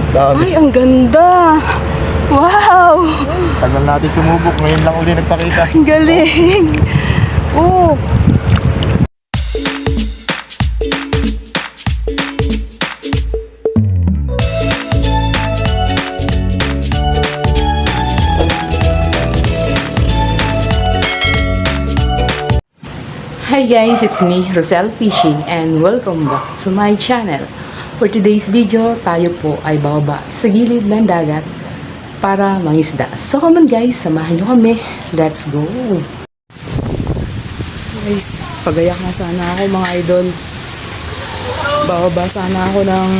Oh, dami. Ay, ang ganda. Wow! Tagal natin sumubok. Ngayon lang uli nagpakita. Ang galing. Oh. Hi guys, it's me, Rosel Fishing and welcome back to my channel. For today's video, tayo po ay bababa sa gilid ng dagat para mangisda. So come on guys, samahan nyo kami. Let's go! Guys, pagayak na sana ako mga idol. Bababa sana ako ng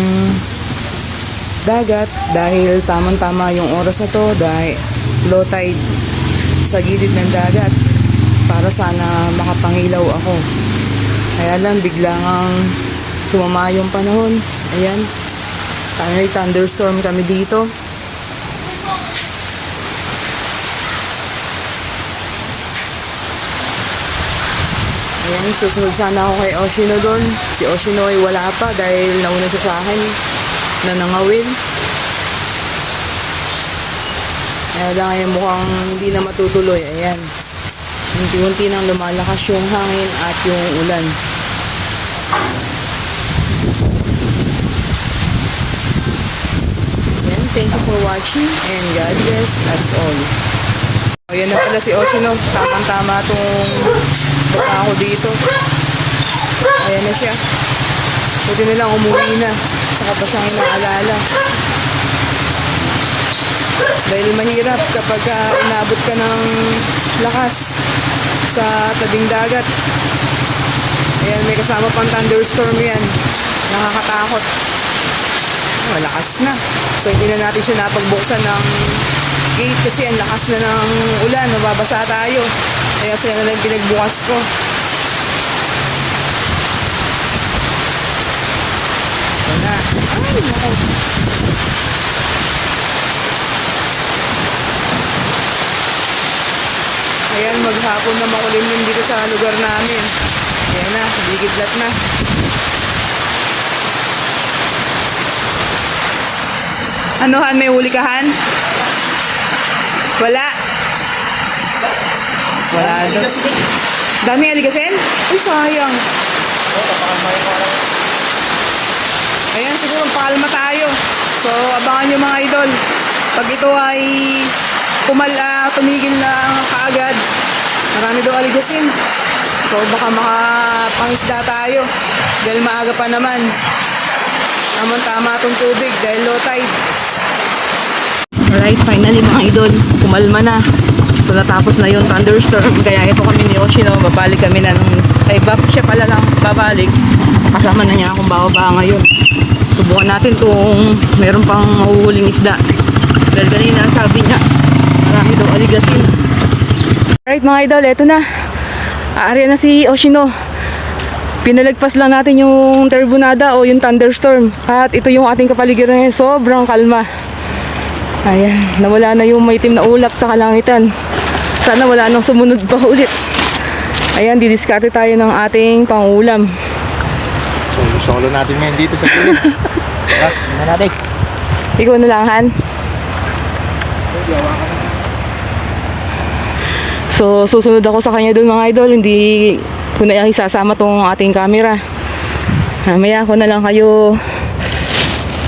dagat dahil tamang-tama yung oras na to dahil low tide sa gilid ng dagat para sana makapangilaw ako. Kaya lang biglang ang sumama yung panahon. Ayan. May thunderstorm kami dito. Ayan, susunod sana ako kay Oshino doon. Si Oshino ay wala pa dahil nauna siya sa akin na nangawin. Kaya lang ay mukhang hindi na matutuloy. Ayan. Unti-unti nang lumalakas yung hangin at yung ulan. Thank you for watching and God bless us all. Ayan na pala si Oshino. Tamang-tama itong baka ako dito. Ayan na siya. Pwede na lang umuwi na. Saka pa siyang inaalala. Dahil mahirap kapag ah, inabot ka ng lakas sa tabing dagat. Ayan, may kasama pang thunderstorm yan. Nakakatakot. Malakas na. So, hindi na natin siya napagbuksan ng gate kasi ang lakas na ng ulan. Mababasa tayo. Kaya siya na lang pinagbukas ko. Ito na. Ay, nako. Ayan, maghapon na makulimlim dito sa lugar namin. Ayan na, bigidlat na. Ano Han, may huli ka Han? Wala. Wala. Dami aligasin? Ay, sayang. Ayan, siguro pakalma tayo. So, abangan nyo mga idol. Pag ito ay kumala, tumigil na kaagad, marami daw aligasin. So, baka makapangisda tayo. Dahil maaga pa naman. Tamang-tama itong tubig dahil low tide. Alright, finally mga idol, kumalma na. So natapos na yung thunderstorm. Kaya ito kami ni Oshino, babalik kami na ng kay Bab siya pala lang babalik. Kasama na niya akong bababa ngayon. Subukan natin kung meron pang mahuhuling isda. Dahil kanina sabi niya, marami daw aligasin. Alright mga idol, eto na. Aarya na si Oshino. Pinalagpas lang natin yung turbonada o yung thunderstorm. At ito yung ating kapaligiran ngayon. Sobrang kalma. Ayan, nawala na yung maitim na ulap sa kalangitan. Sana wala nang sumunod pa ulit. Ayan, didiskarte tayo ng ating pangulam. So, solo natin ngayon dito sa gilid. Tara, tingnan natin. Ikaw na lang, Han. So, susunod ako sa kanya doon mga idol. Hindi ko na isasama tong ating camera. Mamaya ko na lang kayo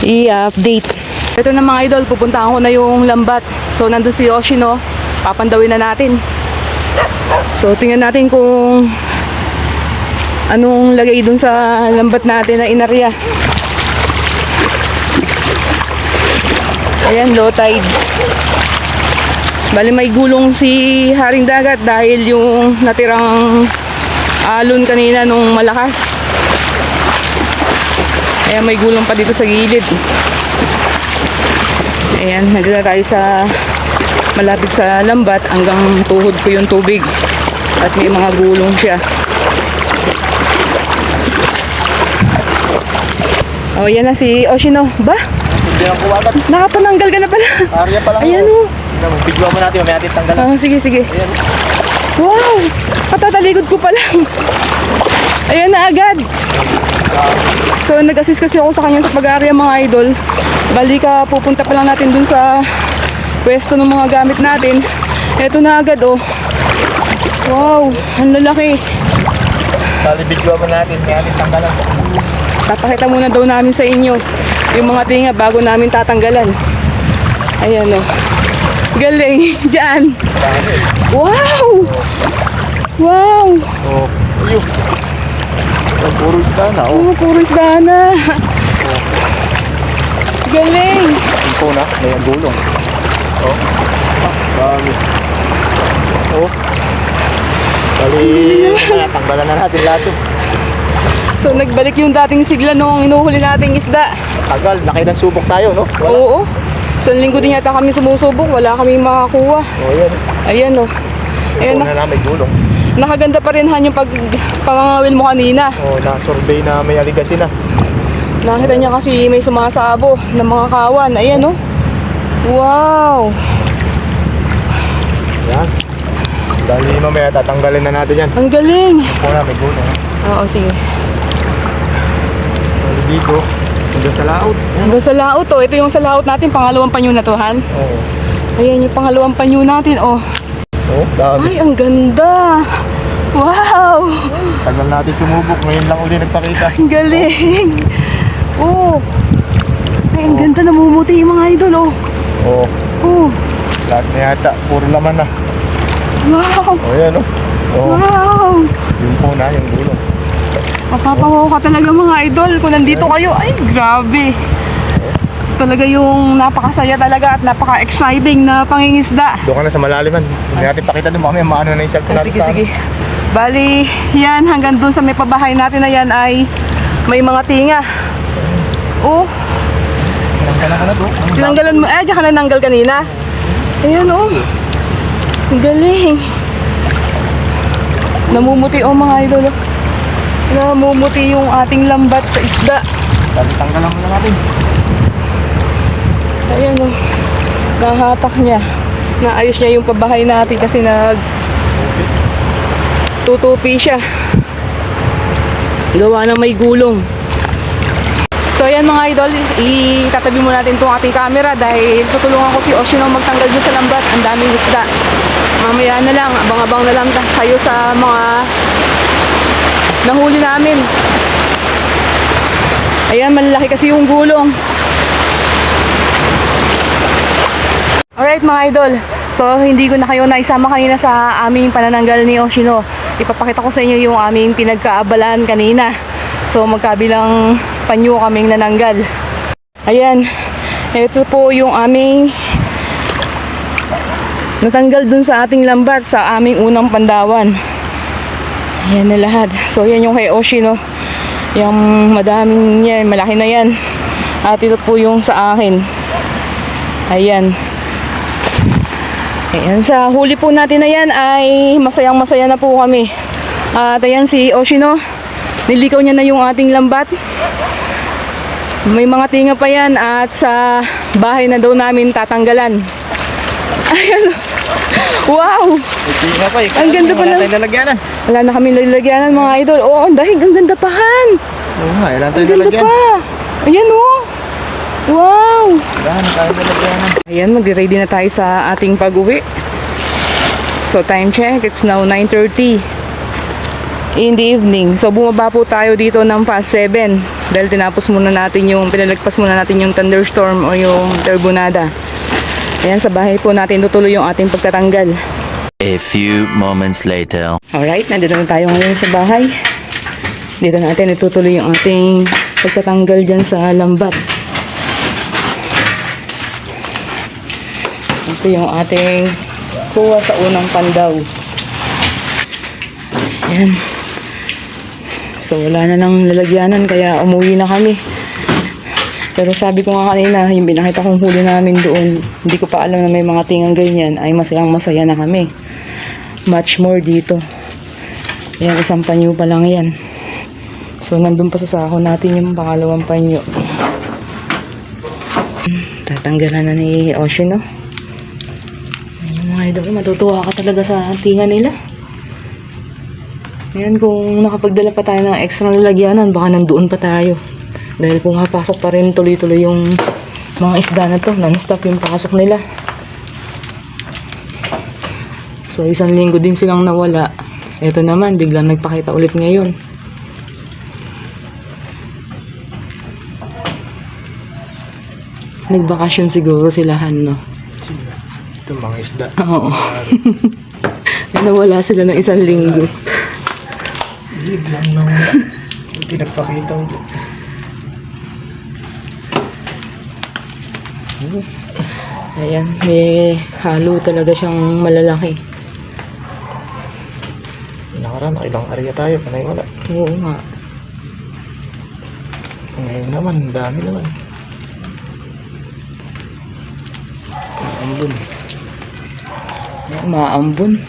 i-update. Ito na mga idol, pupuntahan ko na yung lambat. So, nandun si Yoshino. Papandawin na natin. So, tingnan natin kung anong lagay dun sa lambat natin na inarya. Ayan, low tide. Bali may gulong si Haring Dagat dahil yung natirang alon kanina nung malakas. Ayan, may gulong pa dito sa gilid. Ayan, nandito na tayo sa malapit sa lambat hanggang tuhod ko yung tubig. At may mga gulong siya. Oh, yan na si Oshino. Ba? Hindi lang kuwagat. Nakapananggal ka na pala. Arya pa lang. Ayan oh. o. Mo, Bigyan mo natin. Mamaya natin tanggalan. Oh, sige, sige. Ayan. Wow! Patatalikod ko pa lang. Ayan na agad. So nag-assist kasi ako sa kanya sa pag-aarya mga idol. Bali ka pupunta pa lang natin dun sa pwesto ng mga gamit natin. Eto na agad oh. Wow, ang lalaki. Tali video mo natin, kaya natin tanggalan. Papakita muna daw namin sa inyo yung mga tinga bago namin tatanggalan. Ayan oh. Galing. Diyan. Wow! Wow! Oh, Yung puro isda na, oh. Oh, puro isda na. Galing. Po na, may gulong. Oh. Dami. Oh. Bali, tanggalan na natin lahat yun. So nagbalik yung dating sigla nung inuhuli nating isda. Tagal, nakailan subok tayo, no? Wala. Oo. Isang linggo din yata kami sumusubok, wala kami makakuha. Oh, yan. Ayan oh. Po oh. na namin gulong. Nakaganda pa rin han yung pag pangangawil mo kanina. Oh, na-survey na may aligasin na. Nakita niya kasi may sumasabo ng mga kawan. Ayan oh. Wow. Yan. Dali mamaya tatanggalin na natin yan. Ang galing. Po na, may gulong. Oo, sige. Dito, hanggang sa laot. Hanggang sa laot oh. Ito yung sa laot natin, pangalawang panyo na to, Han. Oo. Ayan yung pangalawang panyo natin, oh. Oh, dami. Ay, ang ganda. Wow. Tagal natin sumubok, ngayon lang uli nagpakita. Ang galing. Oh. Ay, ang ganda namumuti yung mga idol, oh. Oo, Oh. lahat na yata, puro laman na. Wow. Oh, yan oh. Oo, Wow. yung po na, yung gulong. Mapapawaw ka talaga mga idol kung nandito kayo. Ay, grabe. Talaga yung napakasaya talaga at napaka-exciting na pangingisda. Doon ka na sa malaliman. Hindi natin pakita doon, mamaya maano na yung cellphone Ah, natin sige, sa sige. Bali, yan, hanggang dun sa may pabahay natin na yan ay may mga tinga. Oh, Tinanggalan ko na doon. tinanggalan mo. Eh, diyan ka nananggal kanina. Ayan, oh. Ang galing. Namumuti, oh mga idol. oh. Namumuti yung ating lambat sa isda. Tanggalan mo na natin. Ayan, oh. Nahatak niya. Naayos niya yung pabahay natin kasi nag tutupi siya. Gawa ng may gulong. So ayan mga idol, itatabi mo natin itong ating camera dahil tutulungan ko si Oshino magtanggal dun sa lambat. Ang daming isda. Mamaya na lang, abang-abang na lang kayo sa mga nahuli namin. Ayan, malalaki kasi yung gulong. Alright mga idol, so hindi ko na kayo naisama kanina sa aming panananggal ni Oshino. Ipapakita ko sa inyo yung aming pinagkaabalan kanina. So magkabilang panyo kaming nananggal. Ayan, ito po yung aming natanggal dun sa ating lambat sa aming unang pandawan. Ayan na lahat. So yan yung kay Oshino. Yung madaming yan, malaki na yan. At ito po yung sa akin. Ayan. Ayan, sa huli po natin na yan ay masayang masaya na po kami. At ayan si Oshino, nilikaw niya na yung ating lambat. May mga tinga pa yan at sa bahay na daw namin tatanggalan. Ayan. Wow! Hindi nga pa eh. Ang ganda Wala pala. tayong lalagyanan. Wala na kami lalagyanan mga idol. Oo, ang dahil ang ganda pa han. Oo nga, wala Ang tayong ganda lalagyan. pa. Ayan oh. Wow! Wala na tayong lalagyanan. Ayan, magre-ready na tayo sa ating pag-uwi. So, time check. It's now 9.30 in the evening. So, bumaba po tayo dito ng past 7 dahil tinapos muna natin yung, pinalagpas muna natin yung thunderstorm o yung turbonada. Ayan, sa bahay po natin tutuloy yung ating pagtatanggal. A few moments later. Alright, nandito na tayo ngayon sa bahay. Dito natin itutuloy yung ating pagtatanggal dyan sa lambat. Ito yung ating kuha sa unang pandaw. Ayan. So wala na lang lalagyanan kaya umuwi na kami. Pero sabi ko nga kanina, yung binakita kong huli namin doon, hindi ko pa alam na may mga tingang ganyan, ay masayang masaya na kami much more dito. Ayan, isang panyo pa lang yan. So, nandun pa sa sahon natin yung pangalawang panyo. Tatanggalan na ni Ocean, no? Idol, matutuwa ka talaga sa tinga nila. Ayan, kung nakapagdala pa tayo ng extra lalagyanan, baka nandoon pa tayo. Dahil pumapasok pa rin tuloy-tuloy yung mga isda na to. Non-stop yung pasok nila. So, isang linggo din silang nawala. Ito naman, biglang nagpakita ulit ngayon. Nagbakasyon siguro sila, no? Ito mga isda. Oo. nawala sila ng isang linggo. Biglang nang hindi nagpakita ulit. Ayan, may halo talaga siyang malalaki. Nakaraan, ibang area tayo, panay wala. Oo nga. Ngayon naman, dami naman. Ambun. Ayan, maambon.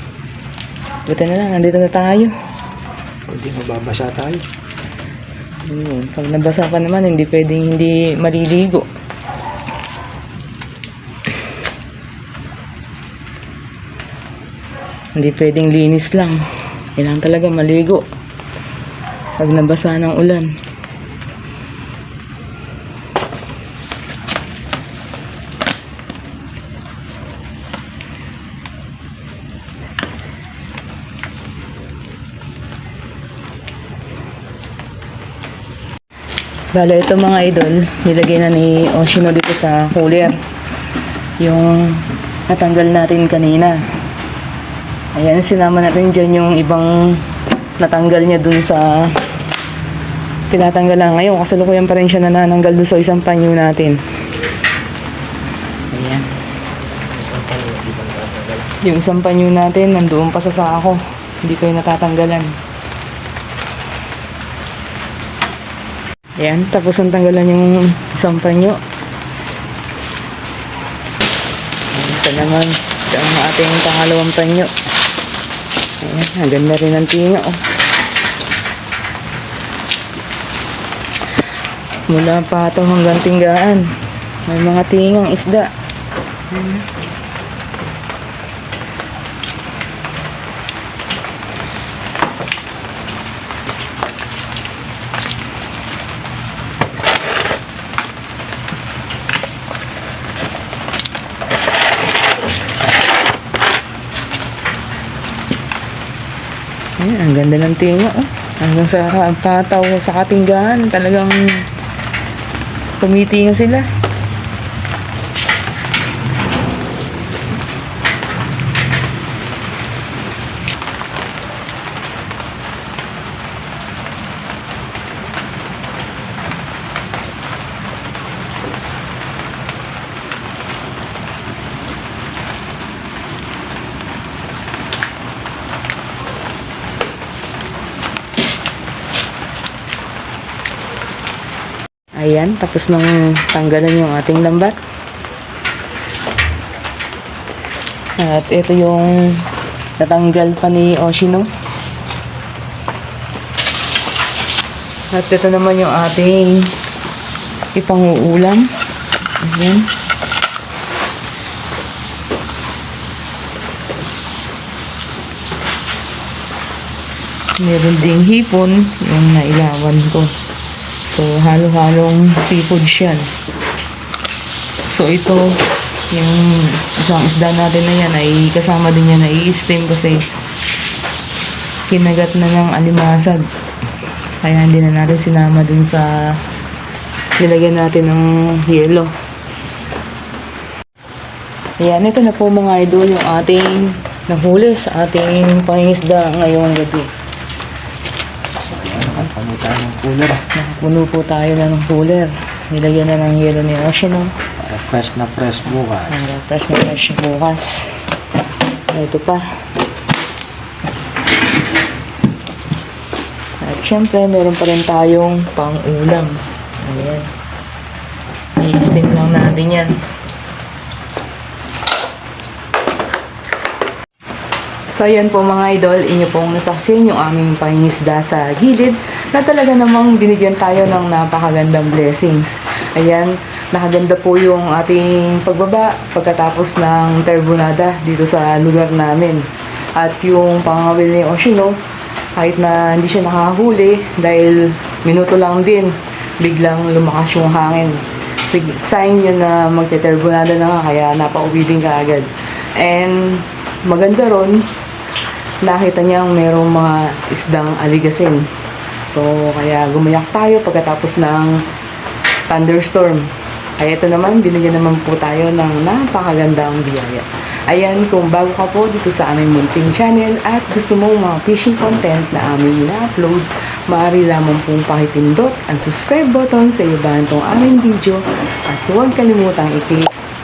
Buti na lang, nandito na tayo. Hindi mababasa tayo. Ayun, pag nabasa pa naman, hindi pwedeng hindi maliligo. Hindi pwedeng linis lang. Kailangan talaga maligo. Pag nabasa ng ulan. Bale, ito mga idol, nilagay na ni Oshino dito sa cooler. Yung natanggal natin kanina. Ayan, sinama natin dyan yung ibang natanggal niya dun sa tinatanggal lang ngayon. Kasalukuyan pa rin siya nanananggal dun sa isang panyo natin. Ayan. Yung isang panyo natin, nandoon pa sa sako. Hindi ko yung natatanggalan. Ayan, tapos ang tanggalan yung isang panyo. Ito naman, ito ang ating pangalawang panyo. Ayan, ang ganda rin ng tinga, oh. Mula pa ito hanggang tinggaan. May mga tingang isda. Ayan, ang ganda ng tinga, oh. Hanggang sa pataw sa katinggahan, talagang tumitinga sila. Ayan, tapos nang tanggalan yung ating lambat. At ito yung natanggal pa ni Oshino. At ito naman yung ating ipanguulam. Ayan. Meron ding hipon, yung nailawan ko. So, halo-halong seafood siya. So, ito, yung isang isda natin na yan ay kasama din yan na i-steam kasi kinagat na ng alimasag. Kaya hindi na natin sinama dun sa nilagyan natin ng yelo. Ayan, ito na po mga idol yung ating nahuli sa ating pangingisda ngayong gabi. Ano tayo ng cooler? Nakapuno po tayo na ng cooler. Nilagyan na ng yelo ni Ocean. no? Para fresh na fresh bukas. Hanggang fresh na fresh bukas. Ito pa. At syempre, meron pa rin tayong pang-ulam. Ayan. I-steam lang natin yan. So yan po mga idol, inyo pong nasaksiyan yung aming pangingisda sa gilid na talaga namang binigyan tayo ng napakagandang blessings. Ayan, nakaganda po yung ating pagbaba pagkatapos ng terbonada dito sa lugar namin. At yung pangawil ni Oshino kahit na hindi siya nakahuli dahil minuto lang din biglang lumakas yung hangin Sig- sign yun na magte-turbonada na nga kaya napauwi din ka and maganda ron. Nakita niyang merong mga isdang aligasin. So kaya gumayak tayo pagkatapos ng thunderstorm. Kaya ito naman, binigyan naman po tayo ng napakagandang biyaya. Ayan, kung bago ka po dito sa aming munting channel at gusto mo mga fishing content na aming ina-upload, maaari lamang pong pakipindot ang subscribe button sa ibahan tong aming video. At huwag kalimutang i-click